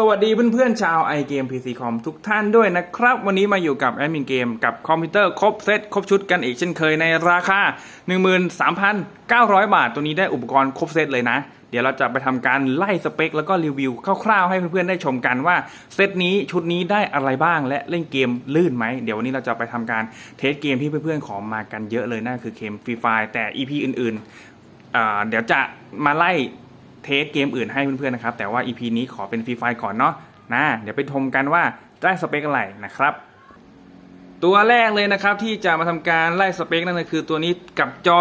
สวัสดีเพื่อนๆชาวไอเกม PC คอมทุกท่านด้วยนะครับ วันนี้มาอยู่กับแอดมินเกมกับคอมพิวเตอร์ครบเซตครบชุดกันอีกเช่นเคยในราคา 13,900 บาท ตัวนี้ได้อุปกรณ์ครบเซตเลยนะ เดี๋ยวเราจะไปทำการไล่สเปค แล้วก็รีวิวคร่าวๆให้เพื่อนๆได้ชมกันว่าเซตนี้ชุดนี้ได้อะไรบ้างและเล่นเกมลื่นไหม เดี๋ยววันนี้เราจะไปทำการเทสเกมที่เพื่อนๆขอมากันเยอะเลยนั่นคือเกมฟรีไฟแต่ EP อื่นๆเดี๋ยวจะมาไล่ เทสเกมอื่นให้เพื่อนๆนะครับ แต่ว่า EP นี้ขอเป็นฟรีไฟก่อนเนาะนะเดี๋ยวไปชมกันว่าได้สเปคอะไรนะครับ ตัวแรกเลยนะครับที่จะมาทำการไล่สเปคนั่นก็คือตัวนี้กับจอ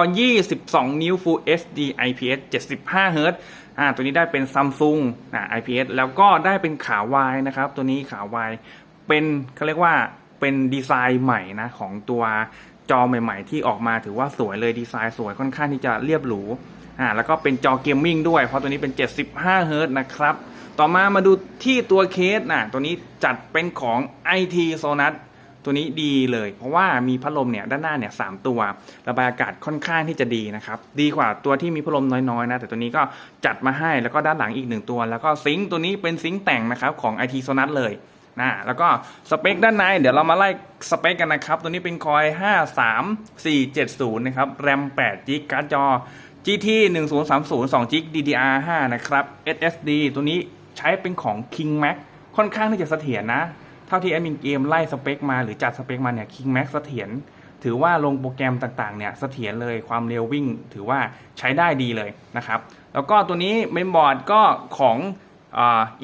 22 นิ้ว Full HD IPS 75 Hz อ่าตัวนี้ได้เป็น Samsung นะ IPS แล้วก็ได้เป็นขาวายนะครับ ตัวนี้ขาวายเป็นเขาเรียกว่าเป็นดีไซน์ใหม่นะของตัวจอใหม่ ๆ ที่ออกมาถือว่าสวยเลยดีไซน์สวยค่อนข้างที่จะเรียบหรู อ่าแล้วก็เป็นจอเกมมิ่งด้วย เพราะตัวนี้เป็น 75 Hz นะครับ ต่อมามาดูที่ตัวเคสนะตัวนี้จัดเป็นของ IT Sonus ตัวนี้ดีเลย เพราะว่ามีพัดลมเนี่ยด้านหน้าเนี่ยสามตัว ระบายอากาศค่อนข้างที่จะดีนะครับ ดีกว่าตัวที่มีพัดลมน้อยๆนะ แต่ตัวนี้ก็จัดมาให้แล้วก็ด้านหลังอีกหนึ่งตัว แล้วก็ซิงค์ตัวนี้เป็นซิงค์แต่งนะครับของ IT Sonus เลยนะแล้วก็สเปคด้านในเดี๋ยวเรามาไล่สเปคกันนะครับ ตัวนี้เป็นคอย 53470 นะครับ แรม8 g b การ์ดจอ GT 1030 2 g b DDR5 นะครับ SSD ตัวนี้ใช้เป็นของ King Max ค่อนข้างที่จะเสถียรนะ เท่าที่แอดมินเกมไล่สเปคมาหรือจัดสเปคมาเนี่ย King Max เสถียรถือว่าลงโปรแกรมต่างๆเนี่ยเสถียรเลยความเร็ววิ่ง ถือว่าใช้ได้ดีเลยนะครับ แล้วก็ตัวนี้เมนบอร์ดก็ของอ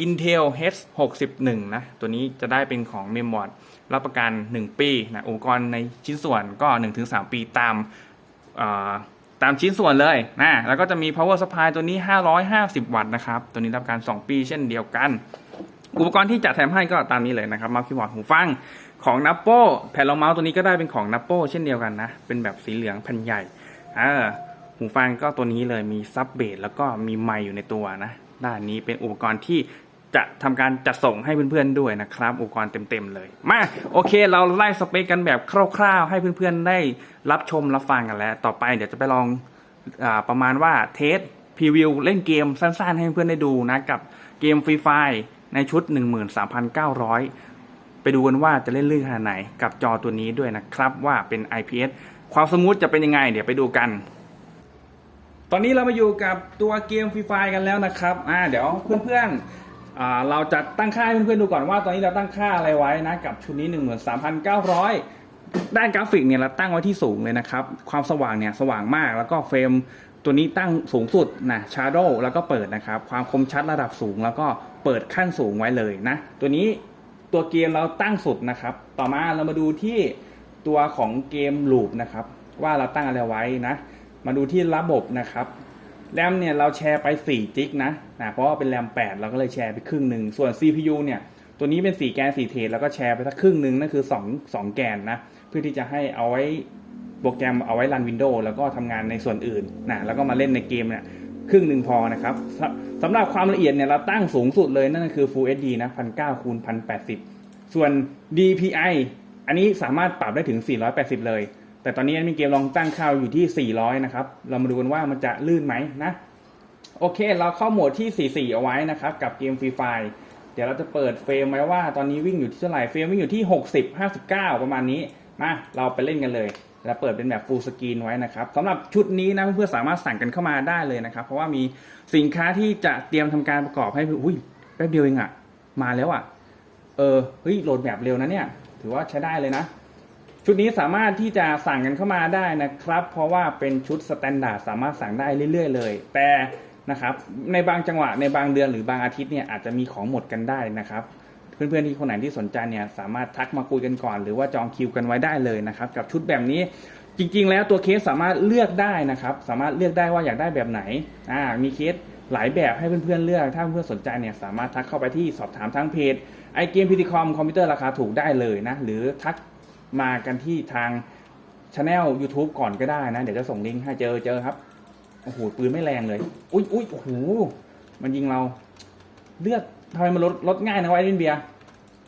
Intel H61 นะตัวนี้จะได้เป็นของเมมบอร์ดรับประกัน 1 ปีนะอุปกรณ์ในชิ้นส่วนก็ 1-3 ปีตามา ตามชิ้นส่วนเลยนะแล้วก็จะมี power supply ตัวนี้ 550 วัตต์นะครับ ตัวนี้รับประกัน2ปีเช่นเดียวกัน อุปกรณ์ที่จะแถมให้ก็ตามนี้เลยนะครับเมาส์คีย์บอร์ดหูฟังของ n a p p o แผ่นรองเมาส์ตัวนี้ก็ได้เป็นของ n a p p o เช่นเดียวกันนะ เป็นแบบสีเหลืองแผ่นใหญ่อ่าหูฟังก็ตัวนี้เลยมีซับเบสแล้วก็มีไมค์อยู่ในตัวนะด้านนี้เป็นอุปกรณ์ที่ จะทำการจัดส่งให้เพื่อนๆด้วยนะครับอุปกรณ์เต็มๆเลยมาโอเค เราไล่สเปคกันแบบคร่าวๆ ให้เพื่อนๆได้รับชมรับฟังกันแล้ว ต่อไปเดี๋ยวจะไปลองอประมาณว่าเทสพรีวิวเล่นเกมสั้นๆ ให้เพื่อนๆได้ดูนะกับเกมฟรีไฟในชุด 13,900 ไปดูกันว่าจะเล่นลื่นขนาดไหนกับจอตัวนี้ด้วยนะครับว่าเป็น IPS ความสมูทจะเป็นยังไง เดี๋ยวไปดูกัน ตอนนี้เรามาอยู่กับตัวเกมฟรีไฟกันแล้วนะครับอ่าเดี๋ยวเพื่อนๆ เราจะตั้งค่าให้เพื่อนๆดูก่อนว่า ตอนนี้เราตั้งค่าอะไรไว้นะกับชุดนี้ 13,900 ด้านกราฟิกเนี่ยเราตั้งไว้ที่สูงเลยนะครับ ความสว่างเนี่ยสว่างมากแล้วก็เฟรมตัวนี้ตั้งสูงสุดนะชาร์โดแล้วก็เปิดนะครับ ความคมชัดระดับสูงแล้วก็เปิดขั้นสูงไว้เลยนะ ตัวนี้ตัวเกมเราตั้งสุดนะครับ ต่อมาเรามาดูที่ตัวของเกมลูปนะครับ ว่าเราตั้งอะไรไว้นะ มาดูที่ระบบนะครับ แรมเนี่ยเราแชร์ไป4จิกนะนะเพราะว่าเป็นแรม8 เราก็เลยแชร์ไปครึ่งหนึ่งส่วน CPU เนี่ยตัวนี้เป็น 4 แกน4เทรดแล้วก็แชร์ไปสักครึ่งหนึ่งนั่นคือ 2 2 แกนนะเพื่อที่จะให้เอาไว้โปรแกรมเอาไว้รันวินโดว์แล้วก็ทำงานในส่วนอื่นนะแล้วก็มาเล่นในเกมเนี่ยครึ่งหนึ่งพอนะครับสสำหรับความละเอียดเนี่ยเราตั้งสูงสุดเลยนั่นก็คือ Full HD นะ1,900คูณ1080 ส่วน DPI อันนี้สามารถปรับได้ถึง 480 เลย แต่ตอนนี้มีเกมลองตั้งค่าอยู่ที่ 400 นะครับ เรามาดูกันว่ามันจะลื่นไหมนะ โอเค เราเข้าโหมดที่ 44 เอาไว้นะครับ กับเกมฟรีไฟเดี๋ยวเราจะเปิดเฟรมไว้ว่าตอนนี้วิ่งอยู่ที่เท่าไหร่เฟรมวิ่งอยู่ที่ 60 59 ประมาณนี้ มา เราไปเล่นกันเลย แล้วเปิดเป็นแบบฟูลสกรีนไว้นะครับสำหรับชุดนี้นะเพื่อนๆสามารถสั่งกันเข้ามาได้เลยนะครับ เพราะว่ามีสินค้าที่จะเตรียมทำการประกอบให้อุ้ยแป๊บเดียวเองอะมาแล้วอะเออเฮ้ยโหลดแบบเร็วนะเนี่ย ถือว่าใช้ได้เลยนะ ชุดนี้สามารถที่จะสั่งกันเข้ามาได้นะครับ เพราะว่าเป็นชุดสแตนดาร์ดสามารถสั่งได้เรื่อย ๆ เลย แต่นะครับในบางจังหวะในบางเดือนหรือบางอาทิตย์เนี่ยอาจจะมีของหมดกันได้นะครับเพื่อนๆที่คนไหนที่สนใจเนี่ยสามารถทักมาคุยกันก่อน หรือว่าจองคิวกันไว้ได้เลยนะครับ กับชุดแบบนี้จริง ๆ แล้วตัวเคสสามารถเลือกได้นะครับ สามารถเลือกได้ว่าอยากได้แบบไหนอ่ามีเคสหลายแบบให้เพื่อนๆเลือก ถ้าเพื่อนๆสนใจเนี่ยสามารถทักเข้าไปที่สอบถามทางเพจไอเกมพีทีคอมคอมพิวเตอร์ราคาถูกได้เลยนะหรือทัก มากันที่ทางช anel YouTube ก่อนก็ได้นะ เดี๋ยวจะส่งลิงก์ให้เจอเจอครับโอ้โหปืนไม่แรงเลย อุ้ยอุ้ยโอ้โหมันยิงเรา เลือดทำไมมันลดลดง่ายนะไวรินเบียร์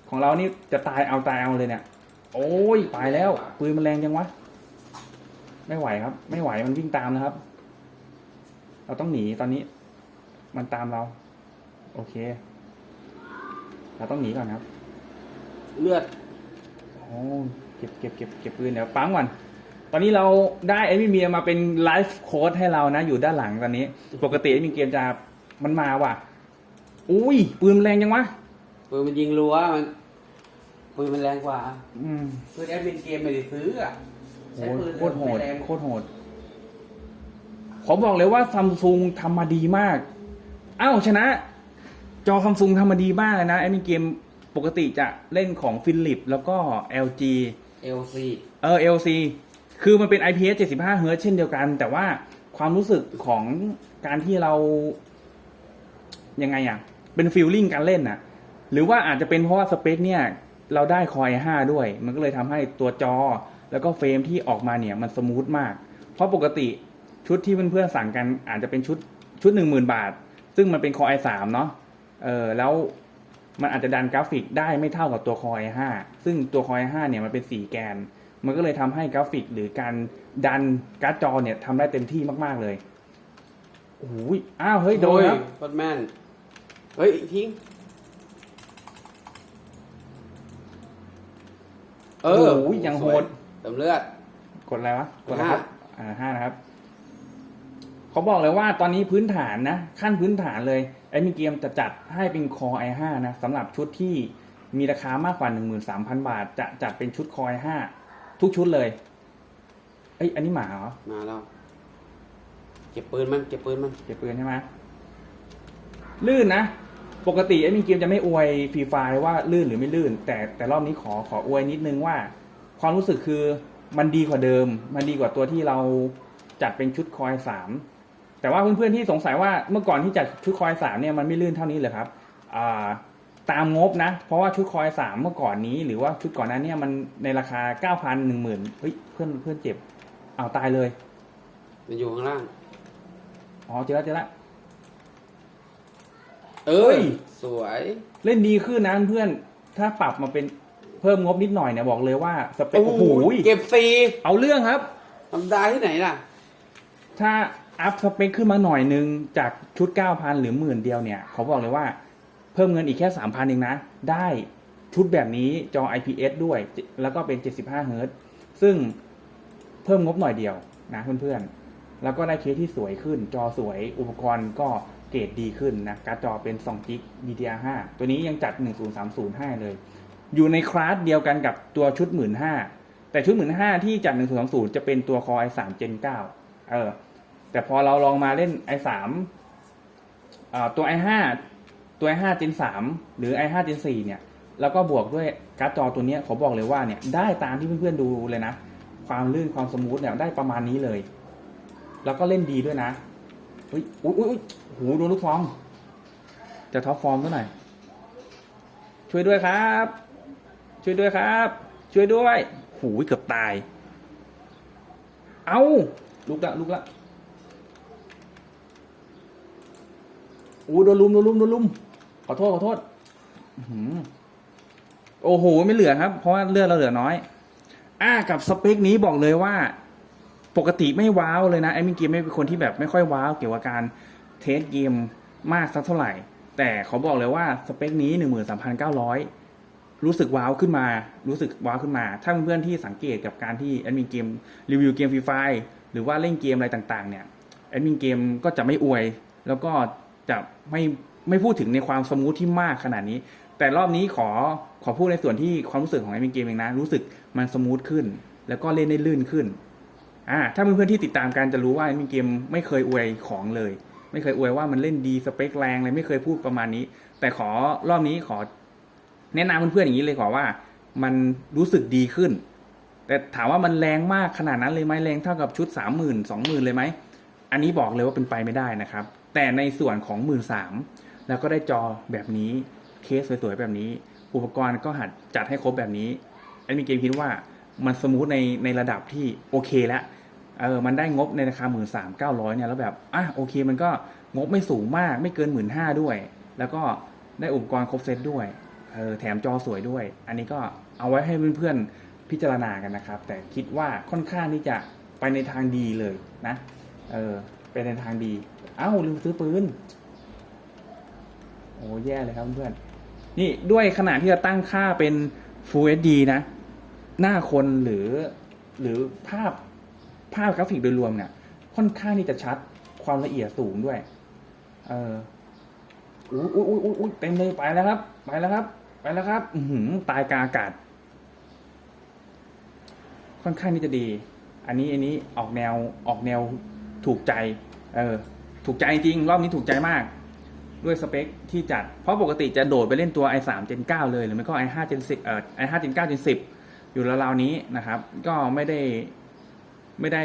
ของเรานี่จะตายเอาตายเอาเลยเนี่ย โอ้ยตายแล้ว ปืนมันแรงจังวะไม่ไหวครับ ไม่ไหวมันวิ่งตามนะครับ เราต้องหนีตอนนี้ มันตามเรา โอเค เราต้องหนีก่อนครับ เลือดโอ้เก็บเก็บเก็บเก็บปืนเดี๋ยวปั๊มก่อนตอนนี้เราได้ไอ้มีเมียมาเป็นไลฟ์โค้ดให้เรานะ อยู่ด้านหลังตอนนี้ ปกติไอ้มีเกมจะมันมาว่ะ อุ้ยปืนมันแรงจังวะปืนมันยิงรัวมันปืนมันแรงกว่า อืมปืนแอดมินเกมไม่ได้ซื้ออะใช้โอ้ยปืนโคตรโหดไม่แรงโคตรโหดขอบอกเลยว่าซัมซุงทำมาดีมากอ้าวชนะ จอซัมซุงทำมาดีมากเลยนะไอ้มีเกมปกติจะเล่นของฟิลิปแล้วก็ LG เอลซีเออ LC คือมันเป็น IPS 75 Hz เช่นเดียวกัน แต่ว่าความรู้สึกของการที่เรา ยังไงอะ เป็นฟีลลิ่งการเล่นน่ะ หรือว่าอาจจะเป็นเพราะว่าสเปคเนี่ย เราได้คอย 5 ด้วย มันก็เลยทำให้ตัวจอ แล้วก็เฟรมที่ออกมาเนี่ย มันสมูทมาก เพราะปกติชุดที่เพื่อนๆสั่งกันอาจจะเป็นชุดชุด 10,000 บาท ซึ่งมันเป็นคอ i3 เนาะเออแล้ว มันอาจจะดันกราฟิกได้ไม่เท่ากับตัวคอ i5 ซึ่งตัวคอ i5 เนี่ยมันเป็น 4 แกน มันก็เลยทำให้กราฟิกหรือการดันการ์ดจอเนี่ยทำได้เต็มที่มากๆเลยโอ้โหอ้าวเฮ้ยโดนครับโคตรแม่นเฮ้ยทิ้งเออโอ้ยยังโหดเติมเลือดกดอะไรวะกดอะไรครับห้าอ่าห้านะครับ เขาบอกเลยว่าตอนนี้พื้นฐานนะ ขั้นพื้นฐานเลยไอ้มีเกมจะจัดให้เป็นคอ i5 นะสำหรับชุดที่มีราคามากกว่า 13,000 บาท จะจัดเป็นชุดคอ i5 ทุกชุดเลย เอ้ยอันนี้หมาเหรอมาแล้ว เก็บปืนมันเก็บปืนมัน เก็บปืนใช่ไหมลื่นนะ ปกติไอ้มีเกมจะไม่อวยฟรีไฟว่าลื่นหรือไม่ลื่น แต่แต่รอบนี้ขอขออวยนิดนึงว่า ความรู้สึกคือมันดีกว่าเดิม มันดีกว่าตัวที่เราจัดเป็นชุดคอยสาม แต่ว่าเพื่อนๆที่สงสัยว่าเมื่อก่อนที่จัดชุดคอยสามเนี่ยมันไม่ลื่นเท่านี้เลยครับอ่าตามงบนะ เพราะว่าชุดคอยสามเมื่อก่อนนี้ หรือว่าชุดก่อนหนั้นเนี่ยมันในราคาเก้าพันหนึ่งหมื่นเฮ้ยเพื่อนเพื่อนเจ็บเอาวตายเลย มันอยู่ข้างล่าง อ๋อเจอแล้วเจอแล้วเอเฮ้อยสวย เล่นดีขึ้นนะเพื่อน ถ้าปรับมาเป็นเพิ่มงบนิดหน่อยเนี่ยบอกเลยว่าสเปคโอ้โอ้โหโหเก็บซีเอาเรื่องครับธรรมดาที่ไหนล่ะ ถ้า อัพสเปคขึ้นมาหน่อยนึงจากชุด 9,000 หรือหมื่นเดียวเนี่ยเขาบอกเลยว่าเพิ่มเงินอีกแค่ 3,000 เองนะ ได้ชุดแบบนี้จอ IPS ด้วย แล้วก็เป็น 75เฮิรตซ์ซึ่งเพิ่มงบหน่อยเดียวนะเพื่อนๆ แล้วก็ได้เคสที่สวยขึ้น จอสวยอุปกรณ์ก็เกรดดีขึ้นนะการ์ดจอเป็น2 g b DDR5 ตัวนี้ยังจัด 1030ให้เลย อยู่ในคลาสเดียวกันกับตัวชุด 15,000แต่ชุด 15,000ที่จัด 1020จะเป็นตัว Core i3 Gen 9เออ แต่พอเราลองมาเล่น i3 อ่าตัว i5 ตัว i5 Gen 3หรือ i5 Gen 4เนี่ย แล้วก็บวกด้วยการ์ดจอตัวนี้ขาบอกเลยว่าเนี่ยได้ตามที่เพื่อนๆดูเลยนะ ความลื่นความสมูทเนี่ยได้ประมาณนี้เลย แล้วก็เล่นดีด้วยนะอุ้ยอุ้ยอุ้ยโอ้โหโดนลูกฟอง จะท็อปฟอร์มเท่าไหร่อย ช่วยด้วยครับ ช่วยด้วยครับ ช่วยด้วย หูเกือบตาย เอาลุกละลุกละ อู้โดนลุมโดนลุมโดนลุม ขอโทษขอโทษโอ้โห ไม่เหลือครับ เพราะว่าเลือดเราเหลือน้อย อ่ากับสเปคนี้บอกเลยว่า ปกติไม่ว้าวเลยนะไอ้มินเกมไม่เป็นคนที่แบบไม่ค่อยว้าวเกี่ยวกับการเทสเกมมากสักเท่าไหร่ แต่เขาบอกเลยว่าสเปคนี้หนึ่งหมื่นสามพันเก้าร้อยรู้สึกว้าวขึ้นมา รู้สึกว้าวขึ้นมา ถ้าเพื่อนๆที่สังเกตกับการที่แอดมินเกมรีวิวเกมฟรีไฟหรือว่าเล่นเกมอะไรต่างๆ เนี่ยแอดมินเกมก็จะไม่อวย แล้วก็ จะไม่ไม่พูดถึงในความสมูทที่มากขนาดนี้ แต่รอบนี้ขอขอพูดในส่วนที่ความรู้สึกของแอดมินเกมเองนะ รู้สึกมันสมูทขึ้น แล้วก็เล่นได้ลื่นขึ้นอ่าถ้าเพื่อนๆที่ติดตามกันจะรู้ว่าแอดมินเกมไม่เคยอวยของเลย ไม่เคยอวยว่ามันเล่นดีสเปคแรงเลยไม่เคยพูดประมาณนี้ แต่ขอรอบนี้ขอ แนะนำเพื่อนๆอย่างนี้เลยขอว่ามันรู้สึกดีขึ้น แต่ถามว่ามันแรงมากขนาดนั้นเลยไหมแรงเท่ากับชุดสามหมื่นสองหมื่นเลยไหมอันนี้บอกเลยว่าเป็นไปไม่ได้นะครับ แต่ในส่วนของหมื่นสามแล้วก็ได้จอแบบนี้เคสสวยๆแบบนี้ อุปกรณ์ก็หัดจัดให้ครบแบบนี้แอดมินเกมคิดว่ามันสมูทในในระดับที่โอเคแล้วเออมันได้งบในราคาหมื่นสามเก้าร้อยเนี่ยแล้วแบบอะโอเคมันก็งบไม่สูงมากไม่เกินหมื่นห้าด้วย แล้วก็ได้อุปกรณ์ครบเซตด้วยเออแถมจอสวยด้วย อันนี้ก็เอาไว้ให้เพื่อนๆพิจารณากันนะครับ แต่คิดว่าค่อนข้างที่จะไปในทางดีเลยนะเออไปในทางดี เอ้าลืมซื้อปืน โอ้แย่เลยครับเพื่อน นี่ด้วยขนาดที่เราตั้งค่าเป็น Full HD นะ หน้าคนหรือหรือภาพภาพกราฟิกโดยรวมเนี่ยค่อนข้างที่จะชัดความละเอียดสูงด้วย เอออุ้ยอุ้ยอุ้ยอุ้ยเต็มเลยไปแล้วครับ ไปแล้วครับ ไปแล้วครับ อือหือตายกาอากาศ ค่อนข้างที่จะดี อันนี้อันนี้ออกแนวออกแนวถูกใจ เออ ถูกใจจริง รอบนี้ถูกใจมาก ด้วยสเปคที่จัด เพราะปกติจะโดดไปเล่นตัว i3 Gen 9 เลยหรือไม่ก็ i5 Gen 10เอ่อ i5 Gen 9 Gen 10 อยู่ราวๆนี้นะครับ ก็ไม่ได้ไม่ได้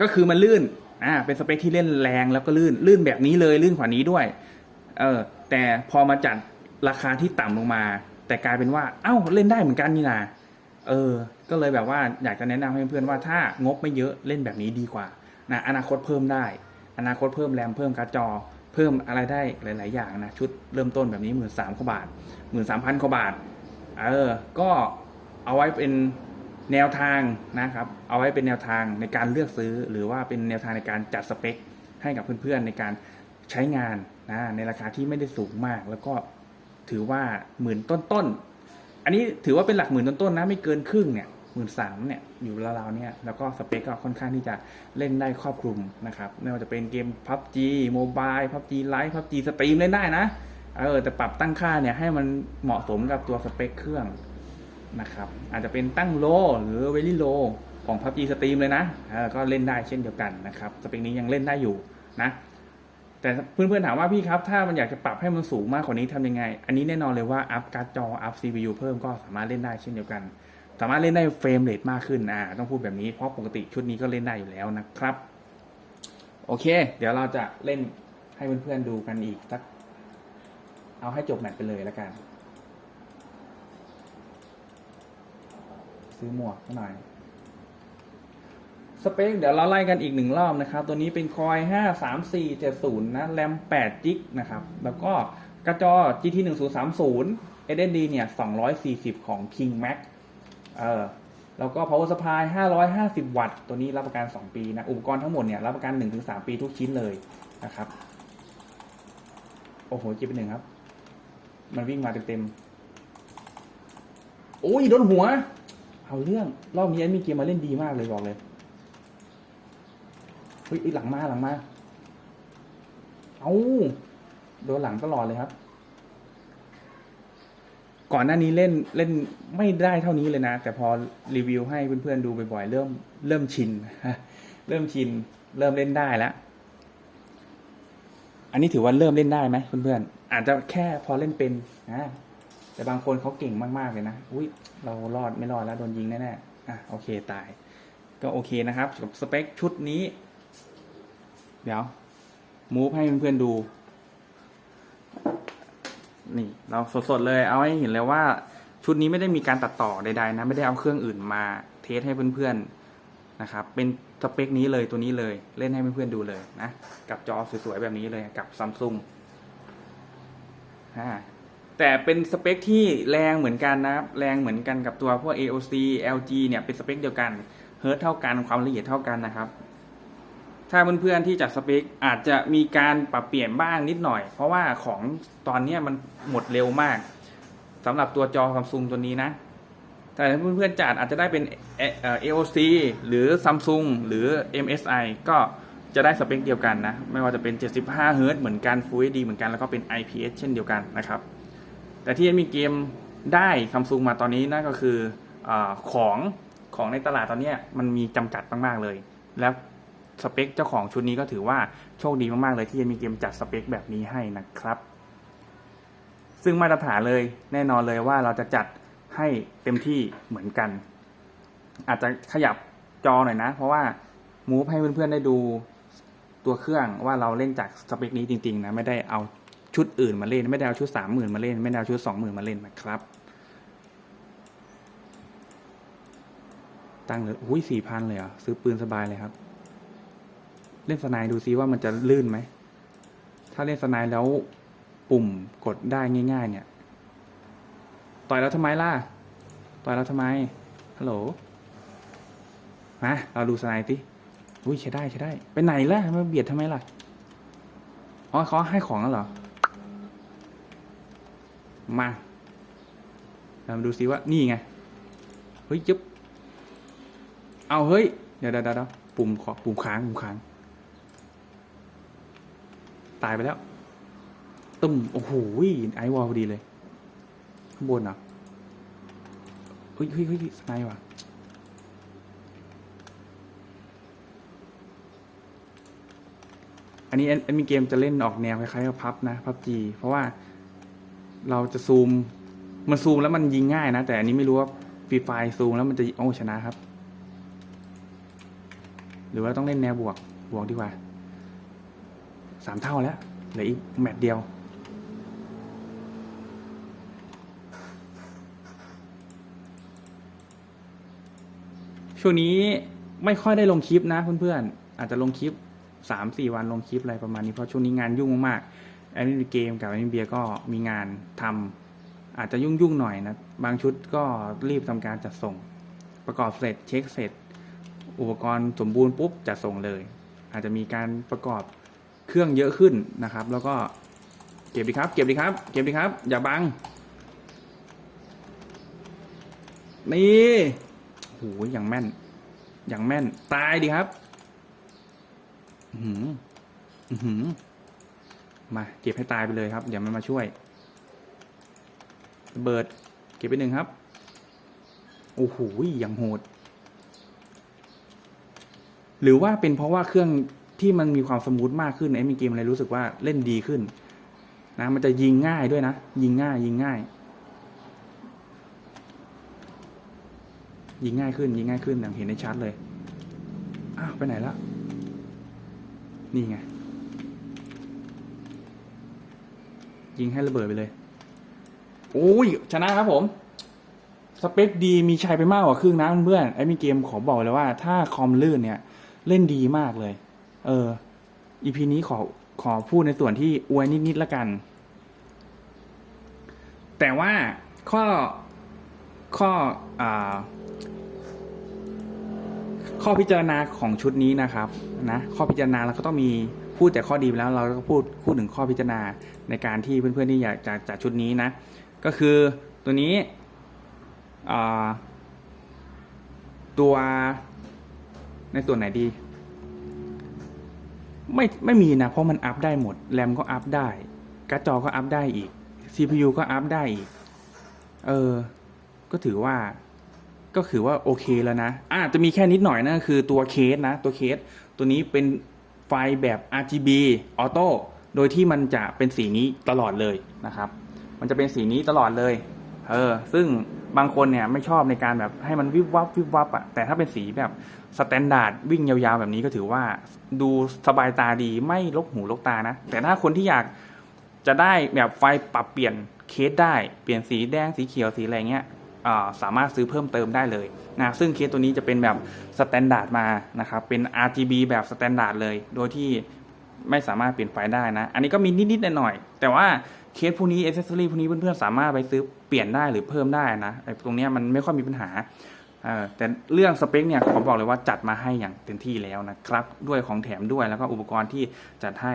ก็คือมันลื่นอ่าเป็นสเปคที่เล่นแรงแล้วก็ลื่นลื่นแบบนี้เลยลื่นกว่านี้ด้วยเออแต่พอมาจัดราคาที่ต่ำลงมา แต่กลายเป็นว่า เอ้าเล่นได้เหมือนกันนี่นาเออ ก็เลยแบบว่าอยากจะแนะนำให้เพื่อนๆว่าถ้างบไม่เยอะเล่นแบบนี้ดีกว่านะอนาคตเพิ่มได้ อนาคตเพิ่มแรมเพิ่มการ์ดจอ เพิ่มอะไรได้หลาย ๆ อย่างนะ ชุดเริ่มต้นแบบนี้หมื่นสามกว่าบาทหมื่นสามพันกว่าบาท เออ ก็เอาไว้เป็นแนวทางนะครับ เอาไว้เป็นแนวทางในการเลือกซื้อ หรือว่าเป็นแนวทางในการจัดสเปค ให้กับเพื่อน ๆ ในการใช้งานนะในราคาที่ไม่ได้สูงมาก แล้วก็ถือว่าหมื่นต้น ๆ อันนี้ถือว่าเป็นหลักหมื่นต้น ๆ นะไม่เกินครึ่งเนี่ย หมื่นสามเนี่ยอยู่ราวๆเนี่ยแล้วก็สเปคก็ค่อนข้างที่จะเล่นได้ครอบคลุมนะครับไม่ว่าจะเป็นเกม PUBG Mobile PUBG Lite PUBG Stream เล่นได้นะเออแต่ปรับตั้งค่าเนี่ยให้มันเหมาะสมกับตัวสเปคเครื่องนะครับอาจจะเป็นตั้งโลหรือ very low ของ PUBG Stream เลยนะเออก็เล่นได้เช่นเดียวกันนะครับสเปคนี้ยังเล่นได้อยู่นะแต่เพื่อนๆถามว่าพี่ครับ ถ้ามันอยากจะปรับให้มันสูงมากกว่านี้ทำยังไง อันนี้แน่นอนเลยว่าอัพการ์ดจออัพ CPU เพิ่มก็สามารถเล่นได้เช่นเดียวกัน สามารถเล่นได้เฟรมเรทมากขึ้นอ่าต้องพูดแบบนี้เพราะปกติชุดนี้ก็เล่นได้อยู่แล้วนะครับ โอเค เดี๋ยวเราจะเล่นให้เพื่อนๆดูกันอีกสักเอาให้จบแมตช์ไปเลยแล้วกัน ซื้อหมวกหน่อยสเปคเดี๋ยวเราไล่กันอีกหนึ่งรอบนะครับ ตัวนี้เป็นคอย 5 3 4 7 0 นะ แรม8จิกนะครับ แล้วก็กระจอ GT 1 0 3 0 SSD เนี่ย 240 ของ King Max เออแล้วก็ power supply 550 วัตต์ ตัวนี้รับประกัน 2 ปีนะ อุปกรณ์ทั้งหมดเนี่ยรับประกัน 1-3 ปีทุกชิ้นเลยนะครับ โอ้โหจิบไปหนึ่งครับ มันวิ่งมาเต็มๆ โอ้ยโดนหัว เอาเรื่อง รอบนี้แอดมีเกมมาเล่นดีมากเลยบอกเลย เฮ้ยหลังมาหลังมา เอาโดนหลังตลอดเลยครับ ก่อนหน้านี้เล่นเล่นไม่ได้เท่านี้เลยนะ แต่พอรีวิวให้เพื่อนๆดูบ่อยๆเริ่มเริ่มชินเริ่มชิน เริ่มเล่นได้แล้ว อันนี้ถือว่าเริ่มเล่นได้ไหมเพื่อนๆอาจจะแค่พอเล่นเป็นนะแต่บางคนเขาเก่งมากๆเลยนะอุ้ยเรารอดไม่รอดแล้วโดนยิงแน่ๆอะโอเคตาย ก็โอเคนะครับกับสเปคชุดนี้ เดี๋ยวมูฟให้เพื่อนๆดู นี่เราสดๆเลยเอาให้เห็นเลยว่า ชุดนี้ไม่ได้มีการตัดต่อใดๆนะไม่ได้เอาเครื่องอื่นมาเทสให้เพื่อนๆนะครับ เป็นสเปคนี้เลยตัวนี้เลยเล่นให้เพื่อนๆดูเลยนะกับจอสวยๆแบบนี้เลยกับซัมซุงแต่เป็นสเปคที่แรงเหมือนกันนะครับแรงเหมือนกันกับตัวพวก AOC LG เนี่ยเป็นสเปคเดียวกันเฮิร์ตเท่ากันความละเอียดเท่ากันนะครับ ถ้าเพื่อนๆที่จัดสเปคอาจจะมีการปรับเปลี่ยนบ้างนิดหน่อย เพราะว่าของตอนนี้มันหมดเร็วมากสำหรับตัวจอซัมซุงตัวนี้นะ แต่ถ้าเพื่อนๆจัดอาจจะได้เป็นเอ่อ AOC หรือ Samsung หรือ MSI ก็จะได้สเปคเดียวกันนะ ไม่ว่าจะเป็น 75 Hz เหมือนกัน Full HD เหมือนกันแล้วก็เป็น IPS เช่นเดียวกันนะครับ แต่ที่มีเกมได้ซัมซุงมาตอนนี้นั่นก็คืออของของในตลาดตอนนี้มันมีจำกัดมากๆเลย แล้ว สเปคเจ้าของชุดนี้ก็ถือว่าโชคดีมาก ๆ เลยที่จะมีเกมจัดสเปคแบบนี้ให้นะครับ ซึ่งมาตรฐานเลยแน่นอนเลยว่าเราจะจัดให้เต็มที่เหมือนกัน อาจจะขยับจอหน่อยนะ เพราะว่ามูฟให้เพื่อนๆได้ดูตัวเครื่องว่าเราเล่นจากสเปคนี้จริง ๆ นะ ไม่ได้เอาชุดอื่นมาเล่น ไม่ได้เอาชุดสามหมื่นมาเล่น ไม่ได้เอาชุดสองหมื่นมาเล่นนะครับ ตั้งเลยอุ้ยสี่พันเลยอะซื้อปืนสบายเลยครับ เล่นสไนด์ดูซิว่ามันจะลื่นไหม ถ้าเล่นสไนแล้วปุ่มกดได้ง่าย ๆ เนี่ย ต่อยแล้วทำไมล่ะ ต่อยแล้วทำไม ฮัลโหล มา เราดูสไนด์สิอุ้ยใช้ได้ใช้ได้ ไปไหนล่ะมาเบียดทำไมล่ะ อ๋อเขาให้ของแล้วเหรอ มาเราดูซิว่านี่ไง เฮ้ยจึ๊บเอาเฮ้ย เดี๋ยวเดี๋ยวเดี๋ยวปุ่มขอปุ่มค้างปุ่มค้าง ตายไปแล้วตึมโอ้โหไอวอลพอดีเลย ข้างบนเหรอเฮ้ยเฮ้ยเฮ้ยสไนว่ะอันนี้แอดมินเกมจะเล่นออกแนวคล้ายๆกับพับนะพับจีเพราะว่าเราจะซูม มันซูมแล้วมันยิงง่ายนะ แต่อันนี้ไม่รู้ว่าฟรีไฟซูมแล้วมันจะโอ้ชนะครับ หรือว่าต้องเล่นแนวบวกบวกดีกว่า สามเท่าแล้วเหลืออีกแมตช์เดียว ช่วงนี้ไม่ค่อยได้ลงคลิปนะเพื่อนๆ อาจจะลงคลิปสามสี่วันลงคลิปอะไรประมาณนี้ เพราะช่วงนี้งานยุ่งมากๆแอดมิเกมกับแอดมิเบียก็มีงานทำอาจจะยุ่งๆหน่อยนะ บางชุดก็รีบทำการจัดส่ง ประกอบเสร็จเช็คเสร็จ อุปกรณ์สมบูรณ์ปุ๊บจัดส่งเลย อาจจะมีการประกอบ เครื่องเยอะขึ้นนะครับ แล้วก็เก็บดีครับ เก็บดีครับ เก็บดีครับ อย่าบัง นี่โหอย่างแม่น อย่างแม่น ตายดีครับอือหืออือหือมา เก็บให้ตายไปเลยครับ เดี๋ยวมันมาช่วยระเบิด เก็บไปหนึ่งครับ โอ้โหอย่างโหด หรือว่าเป็นเพราะว่าเครื่อง ที่มันมีความสมูทมากขึ้นไอ้มีเกมอะไรรู้สึกว่าเล่นดีขึ้น นะ มันจะยิงง่ายด้วยนะ ยิงง่าย ยิงง่าย ยิงง่ายขึ้น ยิงง่ายขึ้นอย่างเห็นได้ชัดเลย อ้าวไปไหนละนี่ไง ยิงให้ระเบิดไปเลยโอ้ยชนะครับผมสเปคดีมีชัยไปมากกว่าครึ่งนะเพื่อนไอ้มีเกมขอบอกเลยว่าถ้าคอมลื่นเนี่ย เล่นดีมากเลย เอออีพีนี้ขอขอพูดในส่วนที่อวยนิดๆละกัน แต่ว่าข้อข้ออ่าข้อพิจารณาของชุดนี้นะครับนะข้อพิจารณาเราก็ต้องมีพูดแต่ข้อดีไปแล้วเราก็พูดพูดถึงข้อพิจารณาในการที่เพื่อนๆที่อยากจะจัดชุดนี้นะ ก็คือตัวนี้ตัวในส่วนไหนดี ไม่ไม่มีนะ เพราะมันอัพได้หมด แรมก็อัพได้การ์ดจอก็อัพได้อีก CPU ก็อัพได้อีก เออ ก็ถือว่า ก็ถือว่าโอเคแล้วนะอาจจะมีแค่นิดหน่อยนะคือตัวเคสนะ ตัวเคส ตัวนี้เป็นไฟแบบ RGB ออโต้โดยที่มันจะเป็นสีนี้ตลอดเลยนะครับ มันจะเป็นสีนี้ตลอดเลย เออ ซึ่งบางคนเนี่ยไม่ชอบในการแบบให้มันวิบวับวิบวับอะแต่ถ้าเป็นสีแบบ สแตนดาร์ดวิ่งยาวๆแบบนี้ก็ถือว่าดูสบายตาดีไม่ลกหูลกตานะ แต่ถ้าคนที่อยากจะได้แบบไฟปรับเปลี่ยนเคสได้เปลี่ยนสีแดงสีเขียวสีอะไรเงี้ยสามารถซื้อเพิ่มเติมได้เลยนะซึ่งเคสตัวนี้จะเป็นแบบสแตนดาร์ดมานะครับเป็น RGB แบบสแตนดาร์ดเลย โดยที่ไม่สามารถเปลี่ยนไฟได้นะ อันนี้ก็มีนิดๆหน่อยๆแต่ว่าเคสพวกนี้อ c เซอรี่พวกนี้เพื่อนๆสามารถไปซื้อเปลี่ยนได้หรือเพิ่มได้นะไอ้ตรงนี้มันไม่ค่อยมีปัญหา เออแต่เรื่องสเปคเนี่ยขอบอกเลยว่าจัดมาให้อย่างเต็มที่แล้วนะครับ ด้วยของแถมด้วยแล้วก็อุปกรณ์ที่จัดให้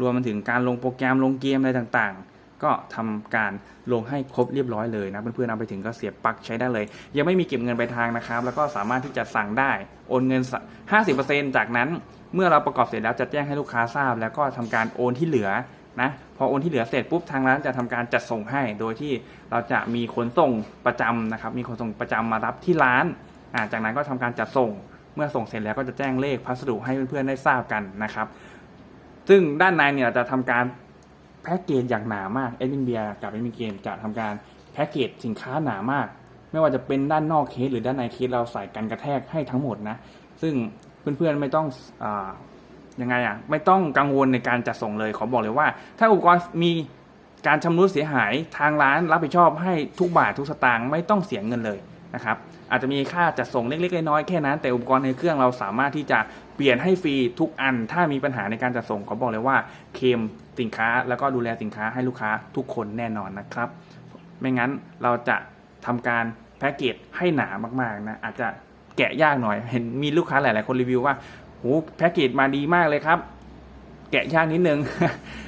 รวมมาถึงการลงโปรแกรมลงเกมอะไรต่างๆ ก็ทำการลงให้ครบเรียบร้อยเลยนะเพื่อนๆเอาไปถึงก็เสียบปลั๊กใช้ได้เลย ยังไม่มีเก็บเงินปลายทางนะครับ แล้วก็สามารถที่จะสั่งได้โอนเงิน 50%จากนั้น เมื่อเราประกอบเสร็จแล้วจะแจ้งให้ลูกค้าทราบ แล้วก็ทำการโอนที่เหลือ นะพอโอนที่เหลือเสร็จปุ๊บทางร้านจะทำการจัดส่งให้ โดยที่เราจะมีขนส่งประจำนะครับ มีขนส่งประจำมารับที่ร้านอ่าจากนั้นก็ทำการจัดส่งเมื่อส่งเสร็จแล้วก็จะแจ้งเลขพัสดุให้เพื่อนๆได้ทราบกันนะครับ ซึ่งด้านในเนี่ยจะทำการแพ็กเกจอย่างหนามากเอ็ดมินเบียกับเอ็ดมินเกมจะทำการแพ็กเกจสินค้าหนามาก ไม่ว่าจะเป็นด้านนอกเคสหรือด้านในเคสเราใส่กันกระแทกให้ทั้งหมดนะ ซึ่งเพื่อนๆไม่ต้องอ ยังไงอะไม่ต้องกังวลในการจัดส่งเลย ขอบอกเลยว่า ถ้าอุปกรณ์มีการชำรุดเสียหายทางร้านรับผิดชอบให้ทุกบาททุกสตางค์ไม่ต้องเสียเงินเลยนะครับอาจจะมีค่าจัดส่งเล็กๆน้อยๆแค่นั้น แต่อุปกรณ์ในเครื่องเราสามารถที่จะเปลี่ยนให้ฟรีทุกอัน ถ้ามีปัญหาในการจัดส่งขอบอกเลยว่าเคมสินค้าแล้วก็ดูแลสินค้าให้ลูกค้าทุกคนแน่นอนนะครับ ไม่งั้นเราจะทำการแพ็กเกจให้หนามากๆนะอาจจะแกะยากหน่อย เห็นมีลูกค้าหลาย ๆ คนรีวิวว่า โหแพ็กเกจมาดีมากเลยครับ แกะยากนิดนึง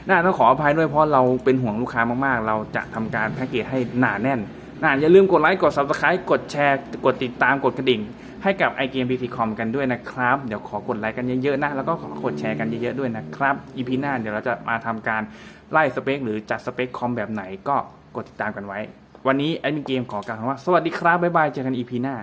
น่าต้องขออภัยด้วยเพราะเราเป็นห่วงลูกค้ามากๆ เราจะทำการแพ็กเกจให้หนาแน่นนะอย่าลืมกดไลค์กด subscribe กดแชร์ กดติดตามกดกระดิ่ง ให้กับ i g m PT Com กันด้วยนะครับ เดี๋ยวขอกดไลค์กันเยอะๆนะ แล้วก็ขอกดแชร์กันเยอะๆด้วยนะครับ EP หน้าเดี๋ยวเราจะมาทำการไล่สเปคหรือจัดสเปคคอมแบบไหนก็กดติดตามกันไว้ วันนี้แอดมินเกมขอกล่าวคำว่าสวัสดีครับบ๊ายบายเจอกัน EP หน้า